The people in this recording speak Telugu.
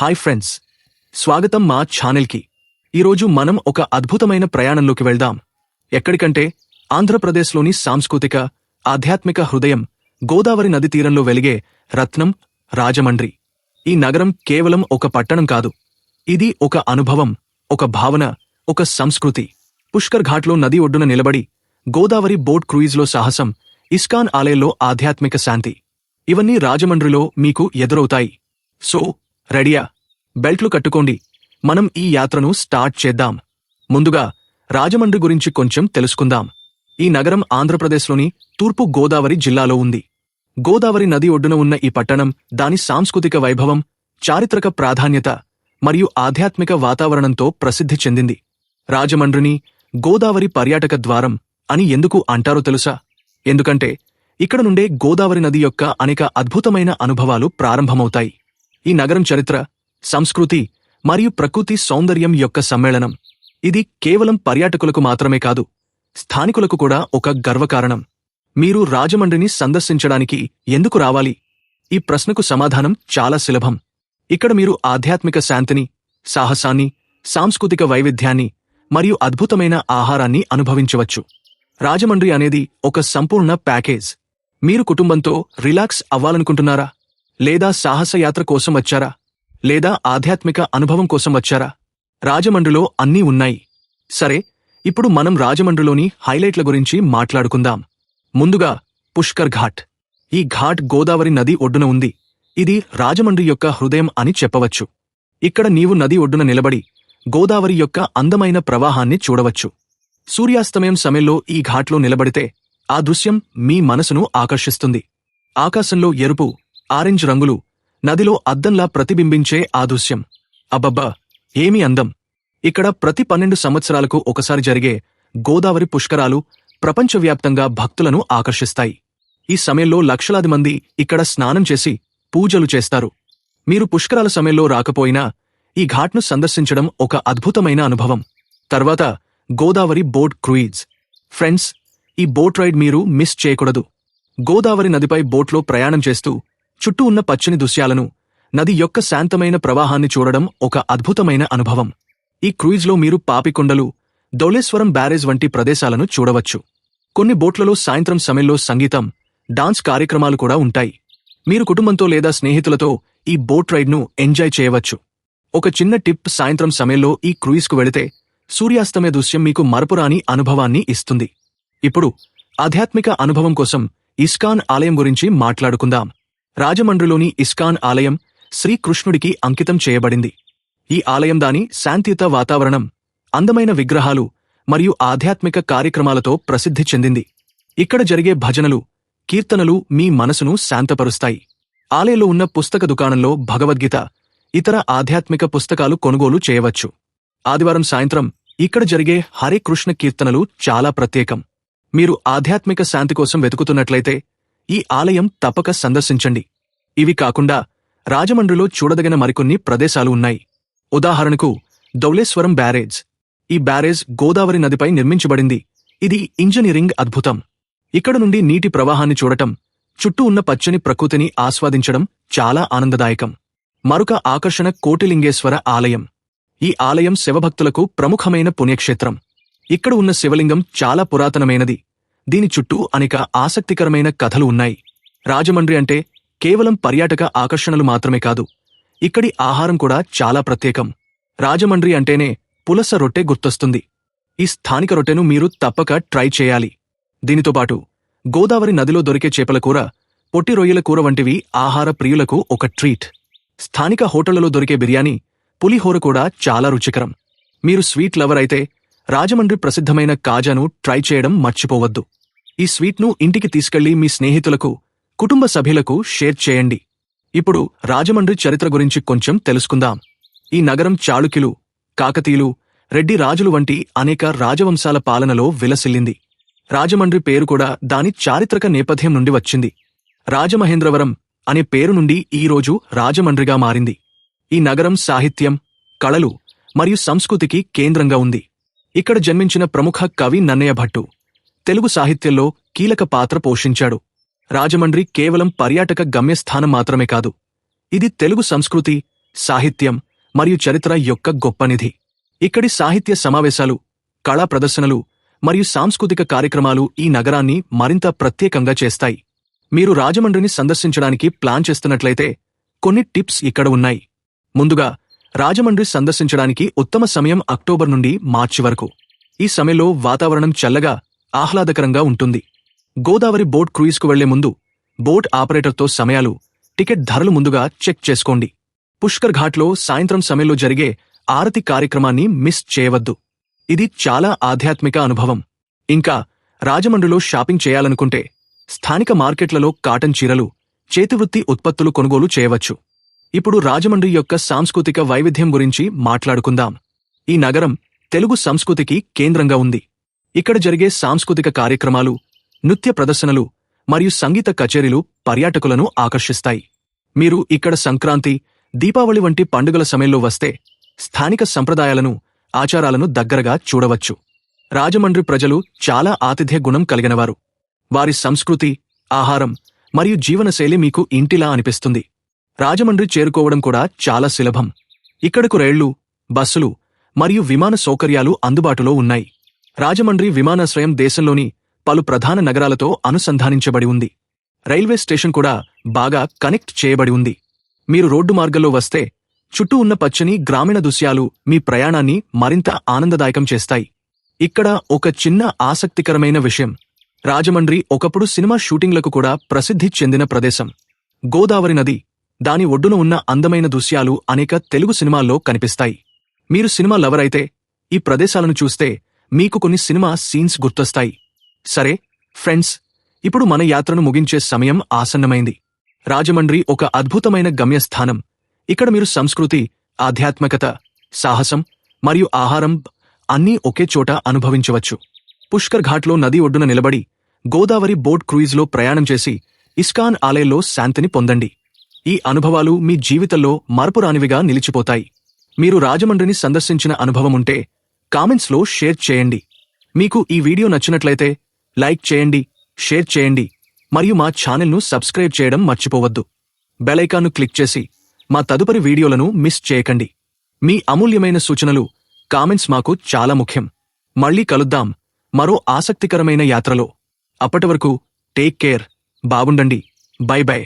Hi friends. స్వాగతం మా ఛానల్కి. ఈరోజు మనం ఒక అద్భుతమైన ప్రయాణంలోకి వెళ్దాం. ఎక్కడికంటే ఆంధ్రప్రదేశ్లోని సాంస్కృతిక ఆధ్యాత్మిక హృదయం గోదావరి నది తీరంలో వెలిగే రత్నం రాజమండ్రి. ఈ నగరం కేవలం ఒక పట్టణం కాదు. ఇది ఒక అనుభవం ఒక భావన ఒక సంస్కృతి. పుష్కర్ ఘాట్లో నది ఒడ్డున నిలబడి గోదావరి బోట్ క్రూయిజ్లో సాహసం ఇస్కాన్ ఆలయంలో ఆధ్యాత్మిక శాంతి. ఇవన్నీ రాజమండ్రిలో మీకు ఎదురవుతాయి. సో రెడీయా? బెల్ట్లు కట్టుకోండి. మనం ఈ యాత్రను స్టార్ట్ చేద్దాం. ముందుగా రాజమండ్రి గురించి కొంచెం తెలుసుకుందాం. ఈ నగరం ఆంధ్రప్రదేశ్లోని తూర్పు గోదావరి జిల్లాలో ఉంది. గోదావరి నది ఒడ్డున ఉన్న ఈ పట్టణం దాని సాంస్కృతిక వైభవం చారిత్రక ప్రాధాన్యత మరియు ఆధ్యాత్మిక వాతావరణంతో ప్రసిద్ధి చెందింది. రాజమండ్రిని గోదావరి పర్యాటక ద్వారం అని ఎందుకు అంటారో తెలుసా? ఎందుకంటే ఇక్కడ నుండే గోదావరి నది యొక్క అనేక అద్భుతమైన అనుభవాలు ప్రారంభమవుతాయి. ఈ నగరం చరిత్ర సంస్కృతి మరియు ప్రకృతి సౌందర్యం యొక్క సమ్మేళనం. ఇది కేవలం పర్యాటకులకు మాత్రమే కాదు స్థానికులకు కూడా ఒక గర్వకారణం. మీరు రాజమండ్రిని సందర్శించడానికి ఎందుకు రావాలి? ఈ ప్రశ్నకు సమాధానం చాలా సులభం. ఇక్కడ మీరు ఆధ్యాత్మిక శాంతిని సాహసాన్ని సాంస్కృతిక వైవిధ్యాన్ని మరియు అద్భుతమైన ఆహారాన్ని అనుభవించవచ్చు. రాజమండ్రి అనేది ఒక సంపూర్ణ ప్యాకేజ్. మీరు కుటుంబంతో రిలాక్స్ అవ్వాలనుకుంటున్నారా? లేదా సాహసయాత్ర కోసం వచ్చారా? లేదా ఆధ్యాత్మిక అనుభవం కోసం వచ్చారా? రాజమండ్రిలో అన్నీ ఉన్నాయి. సరే ఇప్పుడు మనం రాజమండ్రిలోని హైలైట్ల గురించి మాట్లాడుకుందాం. ముందుగా పుష్కర్ ఘాట్. ఈ ఘాట్ గోదావరి నది ఒడ్డున ఉంది. ఇది రాజమండ్రి యొక్క హృదయం అని చెప్పవచ్చు. ఇక్కడ నీవు నది ఒడ్డున నిలబడి గోదావరి యొక్క అందమైన ప్రవాహాన్ని చూడవచ్చు. సూర్యాస్తమయం సమయంలో ఈ ఘాట్లో నిలబడితే ఆ దృశ్యం మీ మనసును ఆకర్షిస్తుంది. ఆకాశంలో ఎరుపు ఆరెంజ్ రంగులు నదిలో అద్దంలా ప్రతిబింబించే ఆ దృశ్యం. అబ్బబ్బా ఏమి అందం. ఇక్కడ ప్రతి పన్నెండు సంవత్సరాలకు ఒకసారి జరిగే గోదావరి పుష్కరాలు ప్రపంచవ్యాప్తంగా భక్తులను ఆకర్షిస్తాయి. ఈ సమయంలో లక్షలాది మంది ఇక్కడ స్నానం చేసి పూజలు చేస్తారు. మీరు పుష్కరాల సమయంలో రాకపోయినా ఈ ఘాట్ను సందర్శించడం ఒక అద్భుతమైన అనుభవం. తర్వాత గోదావరి బోట్ క్రూయిజ్. ఫ్రెండ్స్ ఈ బోట్ రైడ్ మీరు మిస్ చేయకూడదు. గోదావరి నదిపై బోట్లో ప్రయాణం చేస్తూ చుట్టూ ఉన్న పచ్చని దృశ్యాలను నది యొక్క శాంతమైన ప్రవాహాన్ని చూడడం ఒక అద్భుతమైన అనుభవం. ఈ క్రూయిజ్లో మీరు పాపికొండలు దౌళేశ్వరం బ్యారేజ్ వంటి ప్రదేశాలను చూడవచ్చు. కొన్ని బోట్లలో సాయంత్రం సమయంలో సంగీతం డాన్స్ కార్యక్రమాలు కూడా ఉంటాయి. మీరు కుటుంబంతో లేదా స్నేహితులతో ఈ బోట్ రైడ్ను ఎంజాయ్ చేయవచ్చు. ఒక చిన్న టిప్ సాయంత్రం సమయంలో ఈ క్రూయిజ్కు వెళితే సూర్యాస్తమయ దృశ్యం మీకు మరపురాని అనుభవాన్ని ఇస్తుంది. ఇప్పుడు ఆధ్యాత్మిక అనుభవం కోసం ఇస్కాన్ ఆలయం గురించి మాట్లాడుకుందాం. రాజమండ్రిలోని ఇస్కాన్ ఆలయం శ్రీకృష్ణుడికి అంకితం చేయబడింది. ఈ ఆలయం దాని శాంతియుత వాతావరణం అందమైన విగ్రహాలు మరియు ఆధ్యాత్మిక కార్యక్రమాలతో ప్రసిద్ధి చెందింది. ఇక్కడ జరిగే భజనలు కీర్తనలు మీ మనసును శాంతపరుస్తాయి. ఆలయంలో ఉన్న పుస్తక దుకాణంలో భగవద్గీత ఇతర ఆధ్యాత్మిక పుస్తకాలు కొనుగోలు చేయవచ్చు. ఆదివారం సాయంత్రం ఇక్కడ జరిగే హరే కృష్ణ కీర్తనలు చాలా ప్రత్యేకం. మీరు ఆధ్యాత్మిక శాంతి కోసం వెతుకుతున్నట్లయితే ఈ ఆలయం తప్పక సందర్శించండి. ఇవి కాకుండా రాజమండ్రిలో చూడదగిన మరికొన్ని ప్రదేశాలు ఉన్నాయి. ఉదాహరణకు దౌలేశ్వరం బ్యారేజ్. ఈ బ్యారేజ్ గోదావరి నదిపై నిర్మించబడింది. ఇది ఇంజనీరింగ్ అద్భుతం. ఇక్కడ నుండి నీటి ప్రవాహాన్ని చూడటం చుట్టూ ఉన్న పచ్చని ప్రకృతిని ఆస్వాదించడం చాలా ఆనందదాయకం. మరొక ఆకర్షణ కోటిలింగేశ్వర ఆలయం. ఈ ఆలయం శివభక్తులకు ప్రముఖమైన పుణ్యక్షేత్రం. ఇక్కడ ఉన్న శివలింగం చాలా పురాతనమైనది. దీని చుట్టూ అనేక ఆసక్తికరమైన కథలు ఉన్నాయి. రాజమండ్రి అంటే కేవలం పర్యాటక ఆకర్షణలు మాత్రమే కాదు ఇక్కడి ఆహారం కూడా చాలా ప్రత్యేకం. రాజమండ్రి అంటేనే పులస రొట్టె గుర్తొస్తుంది. ఈ స్థానిక రొట్టెను మీరు తప్పక ట్రై చేయాలి. దీనితో పాటు గోదావరి నదిలో దొరికే చేపల కూర పొట్టి రొయ్యల కూర వంటివి ఆహార ప్రియులకు ఒక ట్రీట్. స్థానిక హోటళ్ళలో దొరికే బిర్యానీ పులిహోర కూడా చాలా రుచికరం. మీరు స్వీట్ లవర్ అయితే రాజమండ్రి ప్రసిద్ధమైన కాజాను ట్రై చేయడం మర్చిపోవద్దు. ఈ స్వీట్ను ఇంటికి తీసుకెళ్ళి మీ స్నేహితులకు కుటుంబ సభ్యులకు షేర్ చేయండి. ఇప్పుడు రాజమండ్రి చరిత్ర గురించి కొంచెం తెలుసుకుందాం. ఈ నగరం చాళుక్యులు కాకతీయులు రెడ్డి రాజులు వంటి అనేక రాజవంశాల పాలనలో విలసిల్లింది. రాజమండ్రి పేరు కూడా దాని చారిత్రక నేపథ్యం నుండి వచ్చింది. రాజమహేంద్రవరం అనే పేరు నుండి ఈ రోజు రాజమండ్రిగా మారింది. ఈ నగరం సాహిత్యం కళలు మరియు సంస్కృతికి కేంద్రంగా ఉంది. ఇక్కడ జన్మించిన ప్రముఖ కవి నన్నయ్య భట్టు. తెలుగు సాహిత్యంలో కీలక పాత్ర పోషించాడు. రాజమండ్రి కేవలం పర్యాటక గమ్యస్థానం మాత్రమే కాదు ఇది తెలుగు సంస్కృతి సాహిత్యం మరియు చరిత్ర యొక్క గొప్ప నిధి. ఇక్కడి సాహిత్య సమావేశాలు కళా ప్రదర్శనలు మరియు సాంస్కృతిక కార్యక్రమాలు ఈ నగరాన్ని మరింత ప్రత్యేకంగా చేస్తాయి. మీరు రాజమండ్రిని సందర్శించడానికి ప్లాన్ చేస్తున్నట్లయితే కొన్ని టిప్స్ ఇక్కడ ఉన్నాయి. ముందుగా రాజమండ్రి సందర్శించడానికి ఉత్తమ సమయం అక్టోబర్ నుండి మార్చి వరకు. ఈ సమయంలో వాతావరణం చల్లగా ఆహ్లాదకరంగా ఉంటుంది. గోదావరి బోట్ క్రూయిజ్కు వెళ్ళే ముందు బోట్ ఆపరేటర్తో సమయాలు టికెట్ ధరలు ముందుగా చెక్ చేసుకోండి. పుష్కర్ ఘాట్లో సాయంత్రం సమయంలో జరిగే ఆరతి కార్యక్రమాన్ని మిస్ చేయవద్దు. ఇది చాలా ఆధ్యాత్మిక అనుభవం. ఇంకా రాజమండ్రిలో షాపింగ్ చేయాలనుకుంటే స్థానిక మార్కెట్లలో కాటన్ చీరలు చేతివృత్తి ఉత్పత్తులు కొనుగోలు చేయవచ్చు. ఇప్పుడు రాజమండ్రి యొక్క సాంస్కృతిక వైవిధ్యం గురించి మాట్లాడుకుందాం. ఈ నగరం తెలుగు సంస్కృతికి కేంద్రంగా ఉంది. ఇక్కడ జరిగే సాంస్కృతిక కార్యక్రమాలు నృత్య ప్రదర్శనలు మరియు సంగీత కచేరీలు పర్యాటకులను ఆకర్షిస్తాయి. మీరు ఇక్కడ సంక్రాంతి దీపావళి వంటి పండుగల సమయంలో వస్తే స్థానిక సంప్రదాయాలను ఆచారాలను దగ్గరగా చూడవచ్చు. రాజమండ్రి ప్రజలు చాలా ఆతిథ్య గుణం కలిగినవారు. వారి సంస్కృతి ఆహారం మరియు జీవనశైలి మీకు ఇంటిలా అనిపిస్తుంది. రాజమండ్రి చేరుకోవడం కూడా చాలా సులభం. ఇక్కడకు రైళ్ళు బస్సులు మరియు విమాన సౌకర్యాలు అందుబాటులో ఉన్నాయి. రాజమండ్రి విమానాశ్రయం దేశంలోని పలు ప్రధాన నగరాలతో అనుసంధానించబడి ఉంది. రైల్వే స్టేషన్ కూడా బాగా కనెక్ట్ చేయబడి ఉంది. మీరు రోడ్డు మార్గంలో వస్తే చుట్టూ ఉన్న పచ్చని గ్రామీణ దృశ్యాలు మీ ప్రయాణాన్ని మరింత ఆనందదాయకం చేస్తాయి. ఇక్కడ ఒక చిన్న ఆసక్తికరమైన విషయం. రాజమండ్రి ఒకప్పుడు సినిమా షూటింగ్లకు కూడా ప్రసిద్ధి చెందిన ప్రదేశం. గోదావరి నది దాని ఒడ్డున ఉన్న అందమైన దృశ్యాలు అనేక తెలుగు సినిమాల్లో కనిపిస్తాయి. మీరు సినిమా లవర్ అయితే ఈ ప్రదేశాలను చూస్తే మీకు కొన్ని సినిమా సీన్స్ గుర్తొస్తాయి. సరే ఫ్రెండ్స్ ఇప్పుడు మన యాత్రను ముగించే సమయం ఆసన్నమైంది. రాజమండ్రి ఒక అద్భుతమైన గమ్యస్థానం. ఇక్కడ మీరు సంస్కృతి ఆధ్యాత్మికత సాహసం మరియు ఆహారం అన్నీ ఒకే చోట అనుభవించవచ్చు. పుష్కర్ ఘాట్లో నది ఒడ్డున నిలబడి గోదావరి బోట్ క్రూయిజ్లో ప్రయాణం చేసి ఇస్కాన్ ఆలయంలో శాంతిని పొందండి. ఈ అనుభవాలు మీ జీవితంలో మార్పురానివిగా నిలిచిపోతాయి. మీరు రాజమండ్రిని సందర్శించిన అనుభవముంటే కామెంట్స్లో షేర్ చేయండి. మీకు ఈ వీడియో నచ్చినట్లయితే లైక్ చేయండి షేర్ చేయండి మరియు మా ఛానల్ను సబ్స్క్రైబ్ చేయడం మర్చిపోవద్దు. బెలైకాన్ను క్లిక్ చేసి మా తదుపరి వీడియోలను మిస్ చేయకండి. మీ అమూల్యమైన సూచనలు కామెంట్స్ మాకు చాలా ముఖ్యం. మళ్ళీ కలుద్దాం మరో ఆసక్తికరమైన యాత్రలో. అప్పటివరకు టేక్ కేర్. బాగుండండి. Bye bye.